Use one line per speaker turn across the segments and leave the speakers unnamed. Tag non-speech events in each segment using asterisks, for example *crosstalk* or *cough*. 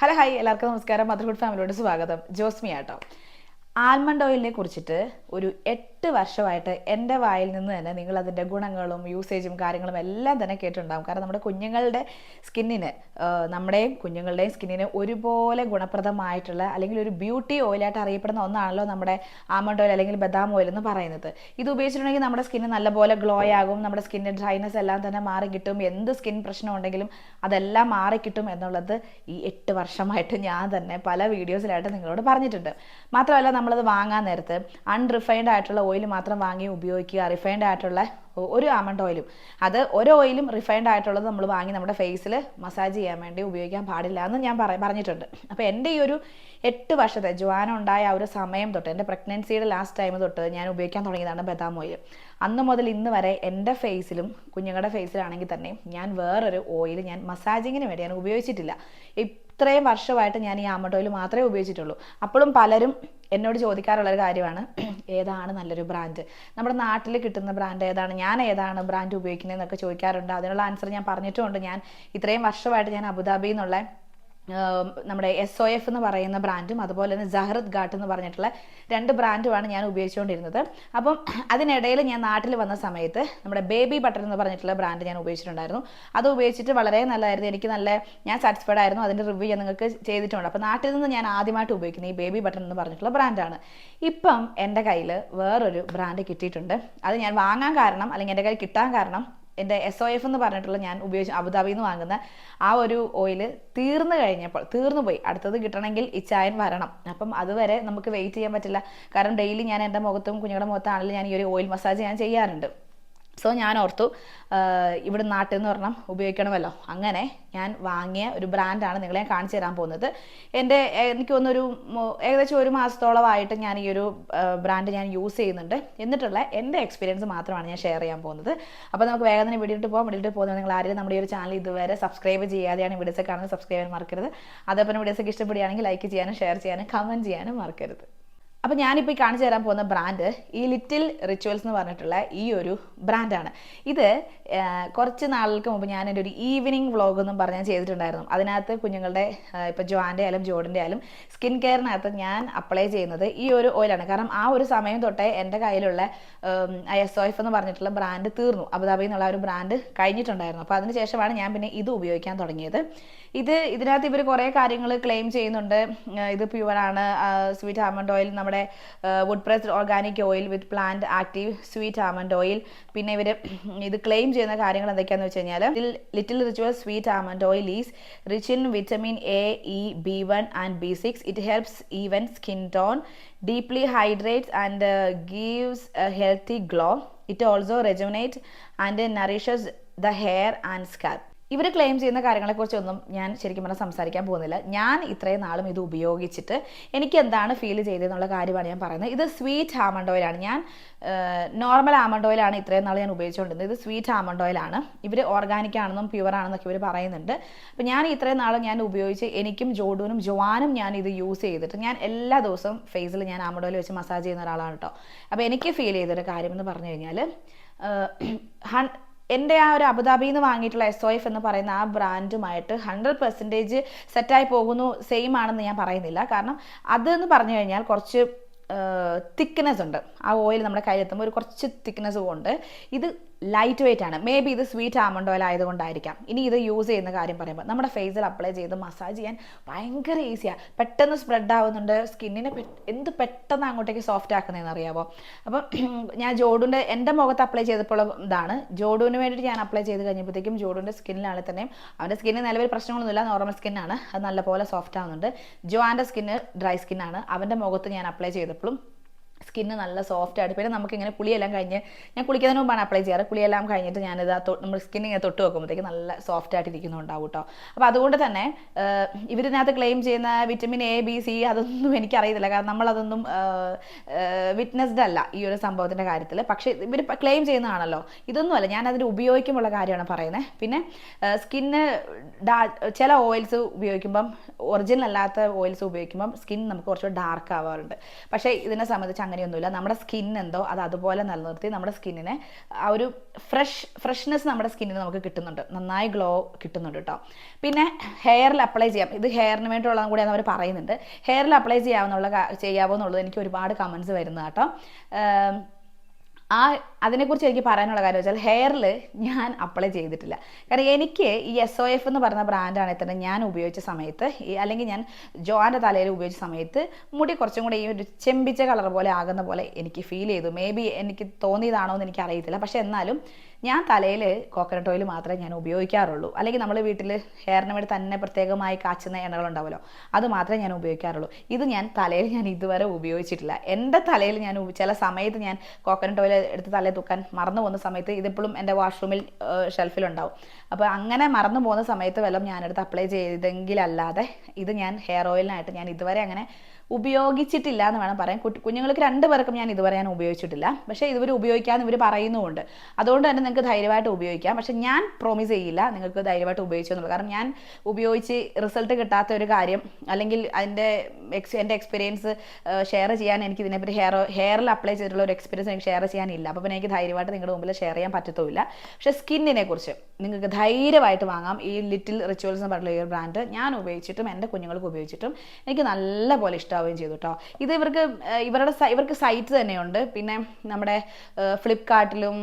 Hello hi. എല്ലാവർക്കും നമസ്കാരം. Motherhood ഫാമിലിയോട് സ്വാഗതം. ജോസ്മി ആട്ടോ ആൽമണ്ട് ഓയിലിനെ കുറിച്ചിട്ട് ഒരു എട്ട് വർഷമായിട്ട് എന്റെ വായിൽ നിന്ന് തന്നെ നിങ്ങൾ അതിന്റെ ഗുണങ്ങളും യൂസേജും കാര്യങ്ങളും എല്ലാം തന്നെ കേട്ടിട്ടുണ്ടാകും കാരണം നമ്മുടെ കുഞ്ഞുങ്ങളുടെ സ്കിന്നിന് നമ്മുടെയും കുഞ്ഞുങ്ങളുടെയും സ്കിന്നിന് ഒരുപോലെ ഗുണപ്രദമായിട്ടുള്ള അല്ലെങ്കിൽ ഒരു ബ്യൂട്ടി ഓയിലായിട്ട് അറിയപ്പെടുന്ന ഒന്നാണല്ലോ നമ്മുടെ ആമണ്ട് ഓയിൽ അല്ലെങ്കിൽ ബദാം ഓയിൽ എന്ന് പറയുന്നത്. ഇത് ഉപയോഗിച്ചിട്ടുണ്ടെങ്കിൽ നമ്മുടെ സ്കിന്ന് നല്ലപോലെ ഗ്ലോ ആകും നമ്മുടെ സ്കിന്നിന്റെ ഡ്രൈനസ് എല്ലാം തന്നെ മാറി കിട്ടും. എന്ത് സ്കിൻ പ്രശ്നം ഉണ്ടെങ്കിലും അതെല്ലാം മാറി കിട്ടും എന്നുള്ളത് ഈ എട്ട് വർഷമായിട്ട് ഞാൻ തന്നെ പല വീഡിയോസിലായിട്ട് നിങ്ങളോട് പറഞ്ഞിട്ടുണ്ട്. മാത്രമല്ല നമ്മളത് വാങ്ങാൻ നേരത്ത് അൺറിഫൈൻഡ് ആയിട്ടുള്ള ഓയിൽ മാത്രം വാങ്ങി ഉപയോഗിക്കുക റിഫൈൻഡ് ആയിട്ടുള്ള ഒരു ആമണ്ട് ഓയിലും അത് ഒരു ഓയിലും റിഫൈൻഡ് ആയിട്ടുള്ളത് നമ്മൾ വാങ്ങി നമ്മുടെ ഫേസിൽ മസാജ് ചെയ്യാൻ വേണ്ടി ഉപയോഗിക്കാൻ പാടില്ല എന്ന് ഞാൻ പറ പറഞ്ഞിട്ടുണ്ട്. അപ്പോൾ എന്റെ ഈ ഒരു എട്ട് വർഷത്തെ ജുവാന ഉണ്ടായ ആ ഒരു സമയം തൊട്ട് എന്റെ പ്രഗ്നൻസിയുടെ ലാസ്റ്റ് ടൈം തൊട്ട് ഞാൻ ഉപയോഗിക്കാൻ തുടങ്ങിയതാണ് ബദാം ഓയിൽ അന്ന് മുതൽ ഇന്ന് വരെ എന്റെ ഫേസിലും കുഞ്ഞുങ്ങളുടെ ഫേസിലാണെങ്കിൽ തന്നെ ഞാൻ വേറൊരു ഓയിൽ ഞാൻ മസാജിങ്ങിന് വേണ്ടി ഞാൻ ഉപയോഗിച്ചിട്ടില്ല. ഇത്രയും വർഷമായിട്ട് ഞാൻ ഈ ആമഡോയിൽ മാത്രമേ ഉപയോഗിച്ചിട്ടുള്ളൂ. അപ്പോഴും പലരും എന്നോട് ചോദിക്കാറുള്ള ഒരു കാര്യമാണ് *clears throat* ഏതാണ് നല്ലൊരു ബ്രാൻഡ് നമ്മുടെ നാട്ടിൽ കിട്ടുന്ന ബ്രാൻഡ് ഏതാണ്? ഞാൻ ഏതാണ് ബ്രാൻഡ് ഉപയോഗിക്കുന്നതെന്നൊക്കെ ചോദിക്കാറുണ്ട്. അതിനുള്ള ആൻസർ ഞാൻ പറഞ്ഞിട്ടുമുണ്ട്. ഞാൻ ഇത്രയും വർഷമായിട്ട് ഞാൻ അബുദാബിന്നുള്ള നമ്മുടെ എസ് ഒ എഫ് എന്ന് പറയുന്ന ബ്രാൻഡും അതുപോലെ തന്നെ ജഹ്റത് ഘാട്ട് എന്ന് പറഞ്ഞിട്ടുള്ള രണ്ട് ബ്രാൻഡുമാണ് ഞാൻ ഉപയോഗിച്ചുകൊണ്ടിരുന്നത്. അപ്പം അതിനിടയിൽ ഞാൻ നാട്ടിൽ വന്ന സമയത്ത് നമ്മുടെ ബേബി ബട്ടർ എന്ന് പറഞ്ഞിട്ടുള്ള ബ്രാൻഡ് ഞാൻ ഉപയോഗിച്ചിട്ടുണ്ടായിരുന്നു. അത് ഉപയോഗിച്ചിട്ട് വളരെ നല്ലതായിരുന്നു. എനിക്ക് നല്ല ഞാൻ സാറ്റിസ്ഫൈഡ് ആയിരുന്നു. അതിന്റെ റിവ്യൂ ഞാൻ നിങ്ങൾക്ക് ചെയ്തിട്ടുണ്ട്. അപ്പോൾ നാട്ടിൽ നിന്ന് ഞാൻ ആദ്യമായിട്ട് ഉപയോഗിക്കുന്ന ഈ ബേബി ബട്ടർ എന്ന് പറഞ്ഞിട്ടുള്ള ബ്രാൻഡാണ് ഇപ്പം എന്റെ കയ്യിൽ വേറൊരു ബ്രാൻഡ് കിട്ടിയിട്ടുണ്ട്. അത് ഞാൻ വാങ്ങാൻ കാരണം അല്ലെങ്കിൽ എന്റെ കയ്യിൽ കിട്ടാൻ കാരണം എന്റെ എസ് ഒ എഫ് എന്ന് പറഞ്ഞിട്ടുള്ള ഞാൻ ഉപയോഗിച്ച് അബുദാബിയിൽ നിന്ന് വാങ്ങുന്ന ആ ഒരു ഓയിൽ തീർന്നു കഴിഞ്ഞപ്പോൾ തീർന്നു പോയി. അടുത്തത് കിട്ടണമെങ്കിൽ ഇച്ചായൻ വരണം. അപ്പം അതുവരെ നമുക്ക് വെയിറ്റ് ചെയ്യാൻ പറ്റില്ല. കാരണം ഡെയിലി ഞാൻ എന്റെ മുഖത്തും കുഞ്ഞുങ്ങളുടെ മുഖത്താണെങ്കിലും ഞാൻ ഈ ഒരു ഓയിൽ മസാജ് ഞാൻ ചെയ്യാറുണ്ട്. സോ ഞാൻ ഓർത്തു ഇവിടെ നാട്ടിൽ നിന്ന് പറഞ്ഞാൽ ഉപയോഗിക്കണമല്ലോ. അങ്ങനെ ഞാൻ വാങ്ങിയ ഒരു ബ്രാൻഡാണ് നിങ്ങളെ കാണിച്ചു തരാൻ പോകുന്നത്. എന്റെ എനിക്ക് തോന്നുന്നൊരു ഏകദേശം ഒരു മാസത്തോളമായിട്ട് ഞാൻ ഈ ഒരു ബ്രാൻഡ് ഞാൻ യൂസ് ചെയ്യുന്നുണ്ട്. എന്നിട്ടുള്ള എന്റെ എക്സ്പീരിയൻസ് മാത്രമാണ് ഞാൻ ഷെയർ ചെയ്യാൻ പോകുന്നത്. അപ്പോൾ നമുക്ക് വേഗം തന്നെ വീഡിയോട്ട് പോകാം വീഡിയോട്ട് പോകുന്നത് നിങ്ങൾ ആരെങ്കിലും നമ്മുടെ ഈ ഒരു ചാനൽ ഇതുവരെ സബ്സ്ക്രൈബ് ചെയ്യാതെയാണ് വീഡിയോസ് കാണുന്നത് സബ്സ്ക്രൈബ് ചെയ്യാൻ മറക്കരുത്. അതേപോലെ വീഡിയോസൊക്കെ ഇഷ്ടപ്പെടുകയാണെങ്കിൽ ലൈക്ക് ചെയ്യാനും ഷെയർ ചെയ്യാനും കമന്റ് ചെയ്യാനും മറക്കരുത്. അപ്പോൾ ഞാനിപ്പോൾ ഈ കാണിച്ചു തരാൻ പോകുന്ന ബ്രാൻഡ് ഈ ലിറ്റിൽ റിച്വൽസ് എന്ന് പറഞ്ഞിട്ടുള്ള ഈ ഒരു ബ്രാൻഡാണ് ഇത് കുറച്ച് നാളുകൾക്ക് മുമ്പ് ഞാൻ എന്റെ ഒരു ഈവനിങ് വ്ളോഗ് എന്നും പറഞ്ഞ് ഞാൻ ചെയ്തിട്ടുണ്ടായിരുന്നു. അതിനകത്ത് കുഞ്ഞുങ്ങളുടെ ഇപ്പോൾ ജോന്റെ ആയാലും ജോഡിന്റെ ആയാലും സ്കിൻ കെയറിനകത്ത് ഞാൻ അപ്ലൈ ചെയ്യുന്നത് ഈ ഒരു ഓയിലാണ് കാരണം ആ ഒരു സമയം തൊട്ടേ എന്റെ കയ്യിലുള്ള എസ് ഒ എന്ന് പറഞ്ഞിട്ടുള്ള ബ്രാൻഡ് തീർന്നു. അബുദാബി എന്നുള്ള ഒരു ബ്രാൻഡ് കഴിഞ്ഞിട്ടുണ്ടായിരുന്നു. അപ്പോൾ അതിന് ശേഷമാണ് ഞാൻ പിന്നെ ഇത് ഉപയോഗിക്കാൻ തുടങ്ങിയത്. ഇത് ഇതിനകത്ത് ഇവർ കുറേ കാര്യങ്ങൾ ക്ലെയിം ചെയ്യുന്നുണ്ട്. ഇത് പ്യുവറാണ് സ്വീറ്റ് ആമണ്ട് ഓയിൽ നമ്മുടെ wood pressed organic oil with plant active sweet almond oil പിന്നെ ഇവർ ഇത് ക്ലെയിം ചെയ്യുന്ന കാര്യങ്ങൾ എന്തൊക്കെയാണെന്ന് വെച്ച് കഴിഞ്ഞാൽ little ritual sweet almond oil is rich in vitamin A E B one and B six it helps even skin tone deeply hydrates and gives a healthy glow it also rejuvenate and nourishes the hair and scalp ഇവർ claim ചെയ്യുന്ന കാര്യങ്ങളെക്കുറിച്ചൊന്നും ഞാൻ ശരിക്കും പറഞ്ഞാൽ സംസാരിക്കാൻ പോകുന്നില്ല. ഞാൻ ഇത്രയും നാളും ഇത് ഉപയോഗിച്ചിട്ട് എനിക്ക് എന്താണ് ഫീൽ ചെയ്തതെന്നുള്ള കാര്യമാണ് ഞാൻ പറയുന്നത്. ഇത് സ്വീറ്റ് ആമണ്ട് ഓയിലാണ് ഞാൻ നോർമൽ ആമണ്ട് ഓയിലാണ് ഇത്രയും നാൾ ഞാൻ ഉപയോഗിച്ചുകൊണ്ടിരുന്നത് ഇത് സ്വീറ്റ് ആമണ്ട് ഓയിലാണ് ഇവർ ഓർഗാനിക് ആണെന്നും പ്യുവർ ആണെന്നൊക്കെ ഇവർ പറയുന്നുണ്ട്. അപ്പോൾ ഞാൻ ഇത്രയും നാളും ഞാൻ ഉപയോഗിച്ച് എനിക്കും ജോഡൂനും ജോവാനും ഞാൻ ഇത് യൂസ് ചെയ്തിട്ട് ഞാൻ എല്ലാ ദിവസവും ഫേസിൽ ഞാൻ ആമണ്ട് ഓയിൽ വെച്ച് മസാജ് ചെയ്യുന്ന ഒരാളാണ് കേട്ടോ അപ്പോൾ എനിക്ക് ഫീൽ ചെയ്തൊരു കാര്യം എന്ന് പറഞ്ഞു കഴിഞ്ഞാൽ *clears throat* എന്റെ ആ ഒരു അബുദാബിയിൽ നിന്ന് വാങ്ങിയിട്ടുള്ള എസ് ഒ എഫ് എന്ന് പറയുന്ന ആ ബ്രാൻഡുമായിട്ട് ഹൺഡ്രഡ് പെർസെന്റേജ് സെറ്റായി പോകുന്നു സെയിം ആണെന്ന് ഞാൻ പറയുന്നില്ല. കാരണം അതെന്ന് പറഞ്ഞു കഴിഞ്ഞാൽ കുറച്ച് തിക്നെസ് ഉണ്ട്. ആ ഓയിൽ നമ്മുടെ കയ്യിലെത്തുമ്പോൾ ഒരു കുറച്ച് തിക്നെസ് പോകുന്നുണ്ട് ഇത് ലൈറ്റ് വെയിറ്റ് ആണ്. മേ ബി ഇത് സ്വീറ്റ് ആമണ്ട് ഓയിൽ ആയതുകൊണ്ടായിരിക്കാം. ഇനി ഇത് യൂസ് ചെയ്യുന്ന കാര്യം പറയുമ്പോൾ നമ്മുടെ ഫേസിൽ അപ്ലൈ ചെയ്ത് മസാജ് ചെയ്യാൻ ഭയങ്കര ഈസിയാണ് പെട്ടെന്ന് സ്പ്രെഡ് ആവുന്നുണ്ട്. സ്കിന്നിനെ എന്ത് പെട്ടെന്ന് അങ്ങോട്ടേക്ക് സോഫ്റ്റ് ആക്കുന്നതെന്ന് അറിയാമോ അപ്പം *clears throat* ഞാൻ ജോഡുന്റെ എന്റെ മുഖത്ത് അപ്ലൈ ചെയ്തപ്പോൾ ഇതാണ്. ജോഡുവിന് വേണ്ടിയിട്ട് ഞാൻ അപ്ലൈ ചെയ്ത് കഴിഞ്ഞപ്പോഴത്തേക്കും ജോഡുവിന്റെ സ്കിന്നിലാണെങ്കിൽ തന്നെയും അവന്റെ സ്കിന്നിന് നിലവിൽ പ്രശ്നങ്ങളൊന്നുമില്ല. നോർമൽ സ്കിന്നാണ് അത് നല്ലപോലെ സോഫ്റ്റ് ആവുന്നുണ്ട്. ജോആന്റെ സ്കിന്ന് ഡ്രൈ സ്കിന്നാണ് അവന്റെ മുഖത്ത് ഞാൻ അപ്ലൈ ചെയ്തപ്പോഴും സ്കിന്ന് നല്ല സോഫ്റ്റ് ആയിട്ട്. പിന്നെ നമുക്ക് ഇങ്ങനെ കുളിയെല്ലാം കഴിഞ്ഞ് ഞാൻ കുളിക്കുന്നതിന് മുമ്പാണ് അപ്ലൈ ചെയ്യാറ്. കുളിയെല്ലാം കഴിഞ്ഞിട്ട് ഞാനിത് നമ്മൾ സ്കിൻ ഇങ്ങനെ തൊട്ട് വെക്കുമ്പോഴത്തേക്ക് നല്ല സോഫ്റ്റ് ആയിട്ട് ഇരിക്കുന്നുണ്ടാവും കേട്ടോ അപ്പോൾ അതുകൊണ്ട് തന്നെ ഇവരിനകത്ത് ക്ലെയിം ചെയ്യുന്ന വിറ്റമിൻ എ ബി സി അതൊന്നും എനിക്കറിയത്തില്ല. കാരണം നമ്മളതൊന്നും വിറ്റ്നസ്ഡ് അല്ല ഈ ഒരു സംഭവത്തിന്റെ കാര്യത്തിൽ പക്ഷേ ഇവർ ക്ലെയിം ചെയ്യുന്നതാണല്ലോ. ഇതൊന്നുമല്ല. ഞാൻ അതിന് ഉപയോഗിക്കുമ്പോൾ കാര്യമാണ് പറയുന്നത് പിന്നെ സ്കിന്ന് ചില ഓയിൽസ് ഉപയോഗിക്കുമ്പം ഒറിജിനൽ അല്ലാത്ത ഓയിൽസ് ഉപയോഗിക്കുമ്പം സ്കിൻ നമുക്ക് കുറച്ചുകൂടി ഡാർക്ക് ആവാറുണ്ട്. പക്ഷേ ഇതിനെ സംബന്ധിച്ച് അങ്ങനെയൊന്നുമില്ല. നമ്മുടെ സ്കിൻ എന്തോ അത് അതുപോലെ നിലനിർത്തി നമ്മുടെ സ്കിന്നിനെ ആ ഒരു ഫ്രഷ് ഫ്രഷ്നെസ് നമ്മുടെ സ്കിന്നിന് നമുക്ക് കിട്ടുന്നുണ്ട്. നന്നായി ഗ്ലോ കിട്ടുന്നുണ്ട് കേട്ടോ പിന്നെ ഹെയറിൽ അപ്ലൈ ചെയ്യാം. ഇത് ഹെയറിന് വേണ്ടിയുള്ളതും കൂടിയാണ് അവർ പറയുന്നുണ്ട്. ഹെയറിൽ അപ്ലൈ ചെയ്യാവുന്നുള്ള കാ- ചെയ്യാവോ എന്നുള്ളത് എനിക്ക് ഒരുപാട് കമൻസ് വരുന്നത് കേട്ടോ ആ അതിനെക്കുറിച്ച് എനിക്ക് പറയാനുള്ള കാര്യം വെച്ചാൽ ഹെയറിൽ ഞാൻ അപ്ലൈ ചെയ്തിട്ടില്ല. കാരണം എനിക്ക് ഈ എസ് ഒ എഫ് എന്ന് പറയുന്ന ബ്രാൻഡാണ് തന്നെ ഞാൻ ഉപയോഗിച്ച സമയത്ത് ഈ അല്ലെങ്കിൽ ഞാൻ ജോന്റെ തലയിൽ ഉപയോഗിച്ച സമയത്ത് മുടി കുറച്ചും കൂടെ ഈ ഒരു ചെമ്പിച്ച കളർ പോലെ ആകുന്ന പോലെ എനിക്ക് ഫീൽ ചെയ്തു. മേ ബി എനിക്ക് തോന്നിയതാണോ എന്ന് എനിക്ക് അറിയത്തില്ല പക്ഷേ എന്നാലും ഞാൻ തലയിൽ കോക്കനട്ട് ഓയിൽ മാത്രമേ ഞാൻ ഉപയോഗിക്കാറുള്ളൂ. അല്ലെങ്കിൽ നമ്മൾ വീട്ടിൽ ഹെയറിന് വേണ്ടി തന്നെ പ്രത്യേകമായി കാച്ചുന്ന എണ്ണകളുണ്ടാവുമല്ലോ അത് മാത്രമേ ഞാൻ ഉപയോഗിക്കാറുള്ളൂ. ഇത് ഞാൻ തലയിൽ ഞാൻ ഇതുവരെ ഉപയോഗിച്ചിട്ടില്ല. എന്റെ തലയിൽ ഞാൻ ചില സമയത്ത് ഞാൻ കോക്കനട്ട് ഓയിൽ എടുത്ത് തലയിൽ തുക്കാൻ മറന്നു പോകുന്ന സമയത്ത് ഇതിപ്പോഴും എന്റെ വാഷ്റൂമിൽ ഷെൽഫിലുണ്ടാവും അപ്പോൾ അങ്ങനെ മറന്നു പോകുന്ന സമയത്ത് വല്ലതും ഞാനെടുത്ത് അപ്ലൈ ചെയ്തെങ്കിലല്ലാതെ ഇത് ഞാൻ ഹെയർ ഓയിലിനായിട്ട് ഞാൻ ഇതുവരെ അങ്ങനെ ഉപയോഗിച്ചിട്ടില്ല എന്ന് വേണം പറയാൻ. കുഞ്ഞുങ്ങൾക്ക് രണ്ട് പേർക്കും ഞാൻ ഇതുവരെ ഞാൻ ഉപയോഗിച്ചിട്ടില്ല. പക്ഷേ ഇതുവരെ ഉപയോഗിക്കാമെന്ന് ഇവർ പറയുന്നുമുണ്ട്. അതുകൊണ്ട് തന്നെ നിങ്ങൾക്ക് ധൈര്യമായിട്ട് ഉപയോഗിക്കാം. പക്ഷെ ഞാൻ പ്രോമിസ് ചെയ്യില്ല നിങ്ങൾക്ക് ധൈര്യമായിട്ട് ഉപയോഗിച്ചു എന്നുള്ളത്. കാരണം ഞാൻ ഉപയോഗിച്ച് റിസൾട്ട് കിട്ടാത്ത ഒരു കാര്യം അല്ലെങ്കിൽ അതിന്റെ എക്സ് എന്റെ എക്സ്പീരിയൻസ് ഷെയർ ചെയ്യാൻ എനിക്ക് ഇതിനെപ്പറ്റി ഹെയർ ഹെയറിൽ അപ്ലൈ ചെയ്തിട്ടുള്ള ഒരു എക്സ്പീരിയൻസ് എനിക്ക് ഷെയർ ചെയ്യാനില്ല. അപ്പോൾ പിന്നെ എനിക്ക് ധൈര്യമായിട്ട് നിങ്ങളുടെ മുമ്പിൽ ഷെയർ ചെയ്യാൻ പറ്റത്തുമില്ല. പക്ഷേ സ്കിന്നിനെ കുറിച്ച് നിങ്ങൾക്ക് ധൈര്യമായിട്ട് വാങ്ങാം. ഈ ലിറ്റിൽ റിച്വൽസ് എന്ന് പറഞ്ഞിട്ടുള്ള ഈ ബ്രാൻഡ് ഞാൻ ഉപയോഗിച്ചിട്ടും എന്റെ കുഞ്ഞുങ്ങൾക്ക് ഉപയോഗിച്ചിട്ടും എനിക്ക് നല്ല പോലെ ഇഷ്ടമാവുകയും ചെയ്തു കേട്ടോ. ഇത് ഇവർക്ക് ഇവരുടെ ഇവർക്ക് സൈറ്റ് തന്നെയുണ്ട്. പിന്നെ നമ്മുടെ ഫ്ലിപ്കാർട്ടിലും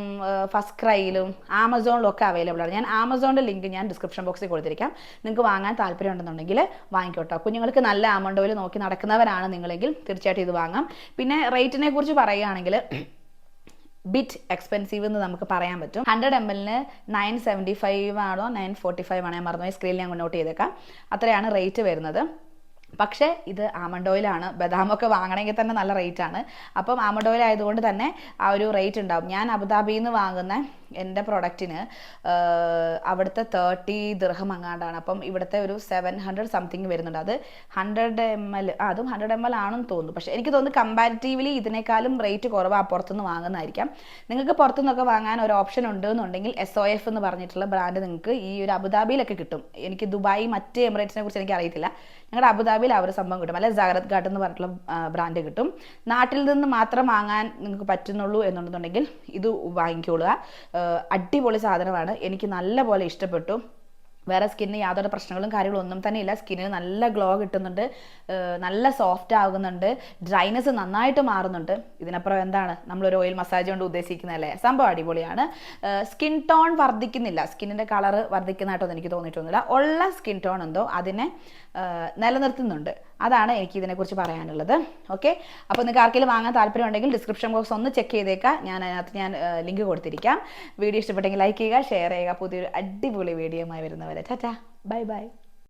ഫസ്റ്റ് ക്രൈയിലും ആമസോണിലും ഒക്കെ അവൈലബിൾ ആണ്. ഞാൻ ആമസോണിന്റെ ലിങ്ക് ഞാൻ ഡിസ്ക്രിപ്ഷൻ ബോക്സിൽ കൊടുത്തിരിക്കാം. നിങ്ങൾക്ക് വാങ്ങാൻ താല്പര്യം ഉണ്ടെന്നുണ്ടെങ്കിൽ വാങ്ങിക്കോട്ടോ. കുഞ്ഞുങ്ങൾക്ക് നല്ല ആമണ്ട് ഓയിൽ നോക്കി നടക്കുന്നവരാണ് നിങ്ങളെങ്കിൽ തീർച്ചയായിട്ടും ഇത് വാങ്ങാം. പിന്നെ റേറ്റിനെ കുറിച്ച് പറയുകയാണെങ്കിൽ *clears throat* ബിറ്റ് എക്സ്പെൻസീവ് എന്ന് നമുക്ക് പറയാൻ പറ്റും. ഹൺഡ്രഡ് എം എല്ലിന് നയൻ സെവന്റി ഫൈവ് ആണോ? നയൻ ഫോർട്ടി ഫൈവ് ആണോ. ഞാൻ മറന്നുപോയി. സ്ക്രീനിൽ ഞാൻ നോട്ട് ചെയ്തേക്കാം. അത്രയാണ് റേറ്റ് വരുന്നത്. പക്ഷേ ഇത് ആമണ്ട് ഓയിലാണ്. ബദാമൊക്കെ വാങ്ങണമെങ്കിൽ തന്നെ നല്ല റേറ്റ് ആണ്. അപ്പം ആമണ്ട് ഓയിൽ ആയതുകൊണ്ട് തന്നെ ആ ഒരു റേറ്റ് ഉണ്ടാവും. ഞാൻ അബുദാബിയിൽ നിന്ന് വാങ്ങുന്ന എന്റെ പ്രൊഡക്റ്റിന് അവിടുത്തെ തേർട്ടി ദിർഹം അങ്ങാണ്ടാണ്. അപ്പം ഇവിടുത്തെ ഒരു സെവൻ ഹൺഡ്രഡ് സംതിങ് വരുന്നുണ്ട്. അത് ഹൺഡ്രഡ് എം എൽ അതും ഹൺഡ്രഡ് എം എൽ ആണെന്ന് തോന്നുന്നു. പക്ഷേ എനിക്ക് തോന്നുന്നു കമ്പാരിറ്റീവ്ലി ഇതിനേക്കാളും റേറ്റ് കുറവാ പുറത്തുനിന്ന് വാങ്ങുന്നതായിരിക്കാം. നിങ്ങൾക്ക് പുറത്തുനിന്നൊക്കെ വാങ്ങാൻ ഒരു ഓപ്ഷൻ ഉണ്ട് എന്നുണ്ടെങ്കിൽ എസ് ഒ എഫ് എന്ന് പറഞ്ഞിട്ടുള്ള ബ്രാൻഡ് നിങ്ങൾക്ക് ഈ ഒരു അബുദാബിയിലൊക്കെ കിട്ടും. എനിക്ക് ദുബായ് മറ്റ് എമിറേറ്റ്സിനെ കുറിച്ച് എനിക്ക് അറിയത്തില്ല ഞങ്ങളുടെ ആ ഒരു സംഭവം കിട്ടും. അല്ലെങ്കിൽ ജാഗ്രത് ഘാട്ട് എന്ന് പറഞ്ഞിട്ടുള്ള ബ്രാൻഡ് കിട്ടും. നാട്ടിൽ നിന്ന് മാത്രം വാങ്ങാൻ നിങ്ങൾക്ക് പറ്റുന്നുള്ളൂ എന്നുണ്ടെന്നുണ്ടെങ്കിൽ ഇത് വാങ്ങിക്കോളുക. അടിപൊളി സാധനമാണ്. എനിക്ക് നല്ല പോലെ ഇഷ്ടപ്പെട്ടു. വേറെ സ്കിന്നിന് യാതൊരു പ്രശ്നങ്ങളും കാര്യങ്ങളും ഒന്നും തന്നെ ഇല്ല സ്കിന്നിന് നല്ല ഗ്ലോ കിട്ടുന്നുണ്ട്. നല്ല സോഫ്റ്റ് ആകുന്നുണ്ട്. ഡ്രൈനെസ് നന്നായിട്ട് മാറുന്നുണ്ട്. ഇതിനപ്പുറം എന്താണ്? നമ്മളൊരു ഓയിൽ മസാജ് കൊണ്ട് ഉദ്ദേശിക്കുന്നതല്ലേ? സംഭവം അടിപൊളിയാണ്. സ്കിൻ ടോൺ വർദ്ധിക്കുന്നില്ല. സ്കിന്നിന്റെ കളറ് വർദ്ധിക്കുന്നതായിട്ടൊന്നും എനിക്ക് തോന്നിയിട്ടൊന്നുമില്ല. ഉള്ള സ്കിൻ ടോൺ എന്തോ അതിനെ നിലനിർത്തുന്നുണ്ട്. അതാണ് എനിക്ക് ഇതിനെക്കുറിച്ച് പറയാനുള്ളത്. ഓക്കെ? അപ്പോൾ നിങ്ങൾക്ക് ആർക്കെങ്കിലും വാങ്ങാൻ താല്പര്യം ഉണ്ടെങ്കിൽ ഡിസ്ക്രിപ്ഷൻ ബോക്സ് ഒന്ന് ചെക്ക് ചെയ്തേക്കാം. ഞാൻ അതിനകത്ത് ഞാൻ ലിങ്ക് കൊടുത്തിരിക്കാം. വീഡിയോ ഇഷ്ടപ്പെട്ടെങ്കിൽ ലൈക്ക് ചെയ്യുക ഷെയർ ചെയ്യുക. പുതിയൊരു അടിപൊളി വീഡിയോ ആയി വരുന്നവരെ ടാറ്റാ ബൈ ബൈ